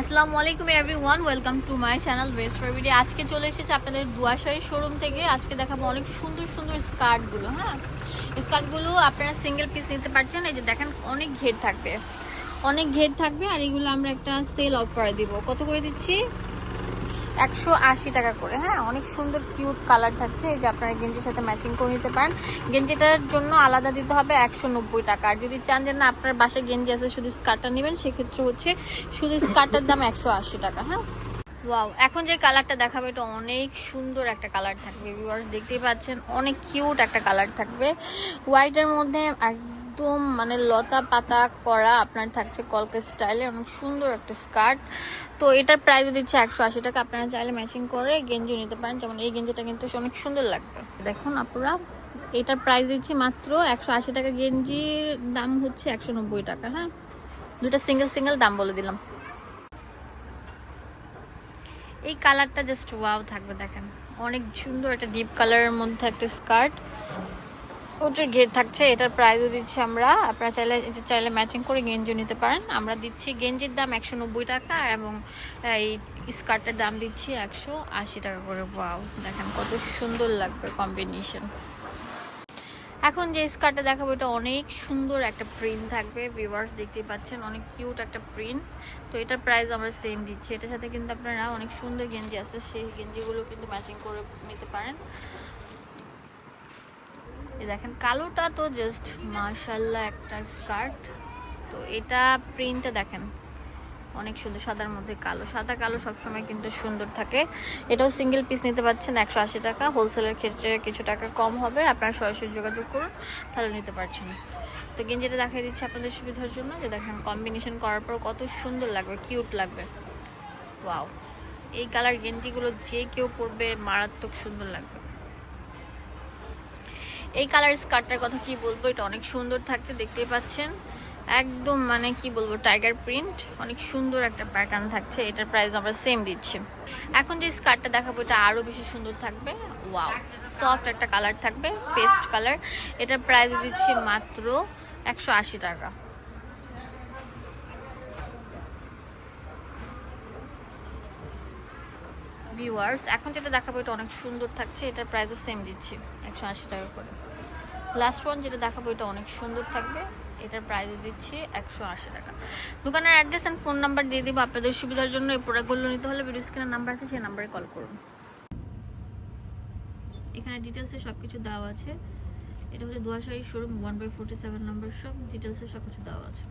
আসসালামু আলাইকুম everyone welcome to my channel best for video আজকে চলে এসেছে আপনাদের দুয়াশাই শোরুম থেকে। আজকে দেখাবো অনেক সুন্দর সুন্দর স্কার্টগুলো হ্যাঁ? স্কার্টগুলো আপনারা সিঙ্গেল পিস নিতে পারছেন। এই যে দেখেন, অনেক ঘের থাকবে। অনেক ঘের থাকবে, আর এগুলো আমরা একটা সেল অফার দিব। কত করে দিচ্ছি? একশো আশি টাকা করে হ্যাঁ? অনেক সুন্দর কিউট কালার থাকছে। এই যে আপনারা গেঞ্জির সাথে ম্যাচিং করে নিতে পারেন। গেঞ্জিটার জন্য আলাদা দিতে হবে একশো নব্বই টাকা। আর যদি চান যে না, আপনার বাসায় গেঞ্জি আছে, শুধু স্কার্টটা নেবেন, সেক্ষেত্রে হচ্ছে শুধু স্কার্টের দাম একশো আশি টাকা হ্যাঁ? ওয়াও এখন যে কালারটা দেখাবে, এটা অনেক সুন্দর একটা কালার থাকবে ভিউয়ার্স দেখতেই পাচ্ছেন। অনেক কিউট একটা কালার থাকবে। হোয়াইটের মধ্যে একদম মানে লতা পাতা করা আপনার থাকছে কলকা স্টাইলে অনেক সুন্দর একটা স্কার্ট তো এটার প্রাইস দিচ্ছে একশো আশি টাকা। আপনারা চাইলে ম্যাচিং করে গেঞ্জি নিতে পারেন। যেমন এই গেঞ্জিটা কিন্তু অনেক সুন্দর লাগবে। দেখুন আপনারা এটার প্রাইস দিচ্ছি মাত্র একশো আশি টাকা। গেঞ্জির দাম হচ্ছে একশো নব্বই টাকা হ্যাঁ? দুটা সিঙ্গেল সিঙ্গেল দাম বলে দিলাম। এই কালারটা জাস্ট ওয়াও থাকবে, দেখেন। অনেক সুন্দর একটা ডিপ কালারের মধ্যে একটা স্কার্ট প্রচুর ঘের থাকছে, এটার প্রাইসও দিচ্ছি আমরা। আপনারা চাইলে চাইলে ম্যাচিং করে গেঞ্জি নিতে পারেন। আমরা দিচ্ছি গেঞ্জির দাম একশো নব্বই টাকা এবং, এই স্কার্টের দাম দিচ্ছি একশো আশি টাকা করে। ওয়াও দেখেন কত সুন্দর লাগবে কম্বিনেশন এখন যে স্কার্টটা দেখাবো, এটা অনেক সুন্দর একটা প্রিন্ট থাকবে। ভিউয়ার্স দেখতেই পাচ্ছেন, অনেক কিউট একটা প্রিন্ট তো এটার প্রাইস আমরা সেম দিচ্ছি। এটার সাথে কিন্তু আপনারা অনেক সুন্দর গেঞ্জি আছে, সেই গেঞ্জিগুলো কিন্তু ম্যাচিং করে নিতে পারেন। এই দেখেন, কালোটা তো জাস্ট মার্শাল্লাহ একটা স্কার্ট তো এটা প্রিন্টটা দেখেন, অনেক সুন্দর, সাদার মধ্যে কালো। সাদা কালো সবসময় কিন্তু সুন্দর থাকে। এটাও সিঙ্গেল পিস নিতে পারছেন একশো আশি টাকা। হোলসেলের ক্ষেত্রে কিছু টাকা কম হবে। আপনারা সরাসরি যোগাযোগ করুন, তাহলে নিতে পারছেন। তো গেঞ্জিটা দেখাই দিচ্ছি আপনাদের সুবিধার জন্য, যে দেখেন কম্বিনেশন করার পর কত সুন্দর লাগবে কিউট লাগবে। ওয়াও এই কালার গেঞ্জিগুলো যে কেউ পরবে, মারাত্মক সুন্দর লাগবে। এই কালার স্কার্টটার কথা কি বলব? এটা অনেক সুন্দর থাকছে দেখতেই পাচ্ছেন। একদম মানে কি বলব টাইগার প্রিন্ট অনেক সুন্দর একটা প্যাটার্ন থাকছে। এটার প্রাইস আমরা সেম দিচ্ছি। এখন যে স্কার্টটা দেখাবো, এটা আরও বেশি সুন্দর থাকবে। ওয়াও সফট একটা কালার থাকবে পেস্ট কালার এটার প্রাইস দিচ্ছি মাত্র একশো আশি টাকা। ভিউয়ার্স এখন যেটা দেখাবো, এটা অনেক সুন্দর থাকছে, এটার প্রাইসও সেম দিচ্ছি, একশো আশি টাকা করে। লাস্ট ওয়ান যেটা দেখাবো, এটা অনেক সুন্দর থাকবে, এটার প্রাইস দিচ্ছি একশো আশি টাকা। দোকানের অ্যাড্রেস অ্যান্ড ফোন নাম্বার দিয়ে দিব, আপনাদের সুবিধার জন্য এই প্রোডাক্টগুলো নিতে হলে ভিডিও স্ক্রিনের নাম্বার আছে, সেই নাম্বারে কল করুন। এখানে ডিটেলসে সব কিছু দেওয়া আছে, এটা হচ্ছে দুয়াশাহী showroom one by forty seven number সব ডিটেলসে সব কিছু দেওয়া আছে।